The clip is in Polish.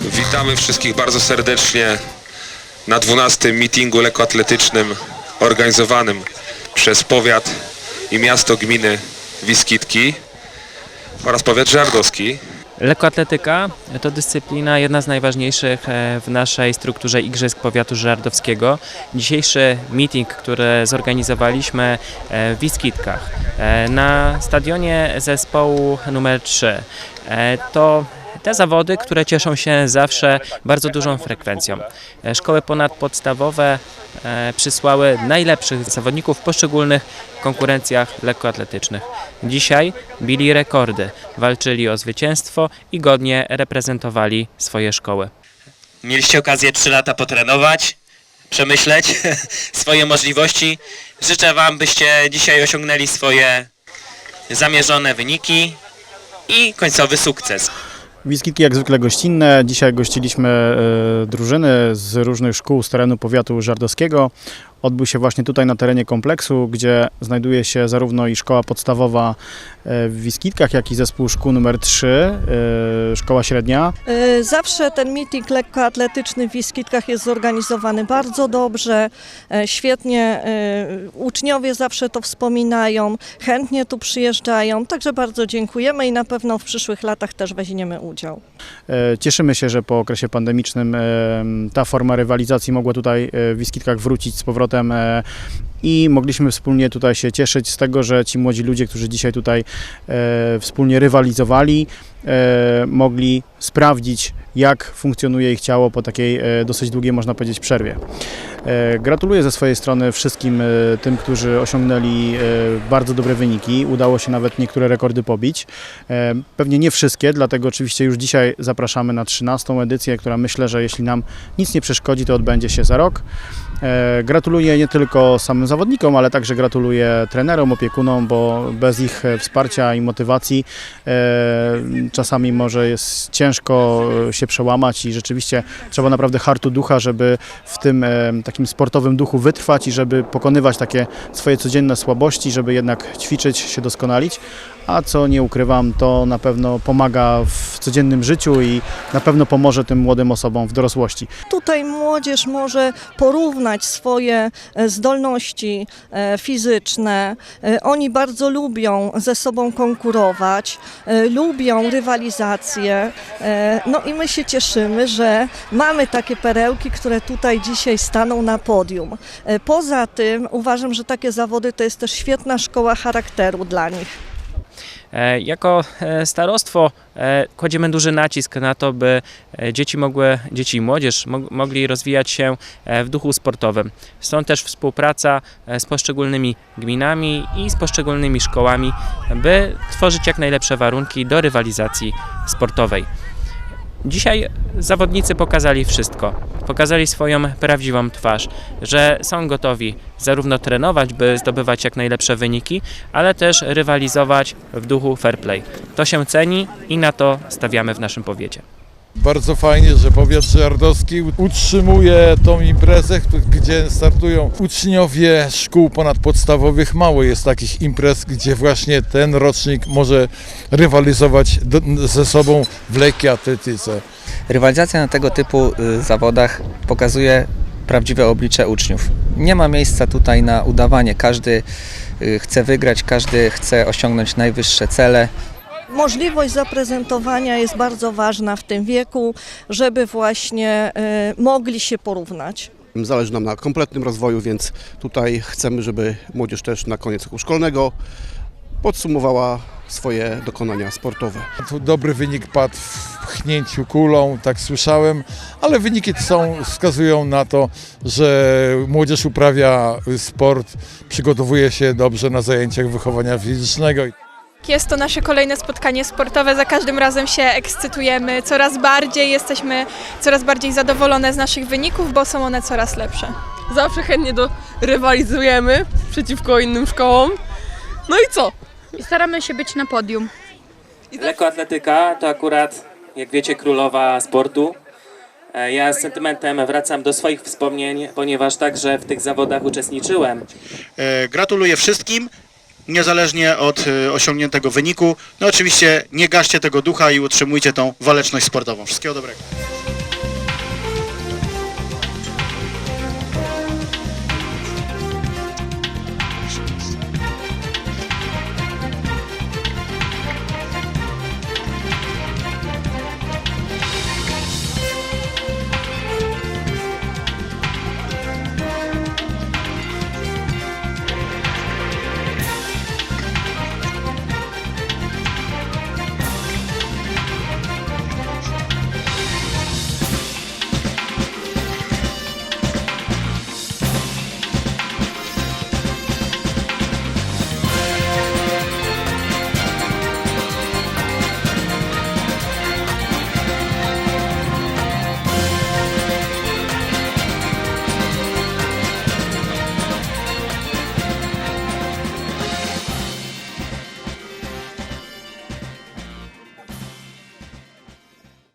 Witamy wszystkich bardzo serdecznie na 12 meetingu lekkoatletycznym organizowanym przez powiat i miasto gminy Wiskitki oraz powiat żardowski. Lekkoatletyka to dyscyplina jedna z najważniejszych e, w naszej strukturze Igrzysk Powiatu Żardowskiego. Dzisiejszy meeting, który zorganizowaliśmy e, w Wiskitkach e, na stadionie zespołu numer 3 e, to te zawody, które cieszą się zawsze bardzo dużą frekwencją. E, Szkoły ponadpodstawowe e, przysłały najlepszych zawodników w poszczególnych konkurencjach lekkoatletycznych. Dzisiaj bili rekordy, walczyli o zwycięstwo i godnie reprezentowali swoje szkoły. Mieliście okazję 3 lata potrenować, przemyśleć swoje możliwości. Życzę Wam, byście dzisiaj osiągnęli swoje zamierzone wyniki i końcowy sukces. Wiskitki jak zwykle gościnne. Dzisiaj gościliśmy e, drużyny z różnych szkół z terenu powiatu żardowskiego. Odbył się właśnie tutaj na terenie kompleksu, gdzie znajduje się zarówno i szkoła podstawowa e, w Wiskitkach, jak i zespół szkół numer 3, e, szkoła średnia. Y, Zawsze ten meeting lekkoatletyczny w Wiskitkach jest zorganizowany bardzo dobrze, e, świetnie. Uczniowie zawsze to wspominają, chętnie tu przyjeżdżają, także bardzo dziękujemy i na pewno w przyszłych latach też weźmiemy udział. E, Cieszymy się, że po okresie pandemicznym e, ta forma rywalizacji mogła tutaj e, w Wiskitkach wrócić z powrotem e, i mogliśmy wspólnie tutaj się cieszyć z tego, że ci młodzi ludzie, którzy dzisiaj tutaj e, wspólnie rywalizowali, e, mogli sprawdzić, jak funkcjonuje ich ciało po takiej e, dosyć długiej, można powiedzieć, przerwie. E, Gratuluję ze swojej strony wszystkim e, tym, którzy osiągnęli e, bardzo dobre wyniki. Udało się nawet niektóre rekordy pobić. E, Pewnie nie wszystkie, dlatego oczywiście już dzisiaj zapraszamy na 13. edycję, która myślę, że jeśli nam nic nie przeszkodzi, to odbędzie się za rok. E, Gratuluję nie tylko samym zawodnikom, ale także gratuluję trenerom, opiekunom, bo bez ich e, wsparcia i motywacji e, czasami może jest ciężko e, się przełamać i rzeczywiście trzeba naprawdę hartu ducha, żeby w tym takim sportowym duchu wytrwać i żeby pokonywać takie swoje codzienne słabości, żeby jednak ćwiczyć, się doskonalić. A co nie ukrywam, to na pewno pomaga w codziennym życiu i na pewno pomoże tym młodym osobom w dorosłości. Tutaj młodzież może porównać swoje zdolności e, fizyczne. E, Oni bardzo lubią ze sobą konkurować, e, lubią rywalizację. No i my się cieszymy, że mamy takie perełki, które tutaj dzisiaj staną na podium. Poza tym uważam, że takie zawody to jest też świetna szkoła charakteru dla nich. E, Jako e, starostwo e, kładziemy duży nacisk na to, by dzieci mogły, dzieci i młodzież mog- mogli rozwijać się w duchu sportowym. Stąd też współpraca z poszczególnymi gminami i z poszczególnymi szkołami, by tworzyć jak najlepsze warunki do rywalizacji sportowej. Dzisiaj zawodnicy pokazali wszystko. Pokazali swoją prawdziwą twarz, że są gotowi zarówno trenować, by zdobywać jak najlepsze wyniki, ale też rywalizować w duchu fair play. To się ceni i na to stawiamy w naszym powiecie. Bardzo fajnie, że powiat żardowski utrzymuje tą imprezę, gdzie startują uczniowie szkół ponadpodstawowych. Mało jest takich imprez, gdzie właśnie ten rocznik może rywalizować ze sobą w lekkiej atletyce. Rywalizacja na tego typu y, zawodach pokazuje prawdziwe oblicze uczniów. Nie ma miejsca tutaj na udawanie. Każdy y, chce wygrać, każdy chce osiągnąć najwyższe cele. Możliwość zaprezentowania jest bardzo ważna w tym wieku, żeby właśnie e, mogli się porównać. Zależy nam na kompletnym rozwoju, więc tutaj chcemy, żeby młodzież też na koniec roku szkolnego podsumowała swoje dokonania sportowe. Tu dobry wynik padł w pchnięciu kulą, tak słyszałem, ale wyniki są, wskazują na to, że młodzież uprawia sport, przygotowuje się dobrze na zajęciach wychowania fizycznego. Jest to nasze kolejne spotkanie sportowe. Za każdym razem się ekscytujemy coraz bardziej, jesteśmy coraz bardziej zadowolone z naszych wyników, bo są one coraz lepsze. Zawsze chętnie do rywalizujemy przeciwko innym szkołom. No i co? I staramy się być na podium. Lekkoatletyka to akurat, jak wiecie, królowa sportu. E, Ja z sentymentem wracam do swoich wspomnień, ponieważ także w tych zawodach uczestniczyłem. E, Gratuluję wszystkim niezależnie od y, osiągniętego wyniku. No oczywiście nie gaście tego ducha i utrzymujcie tą waleczność sportową. Wszystkiego dobrego.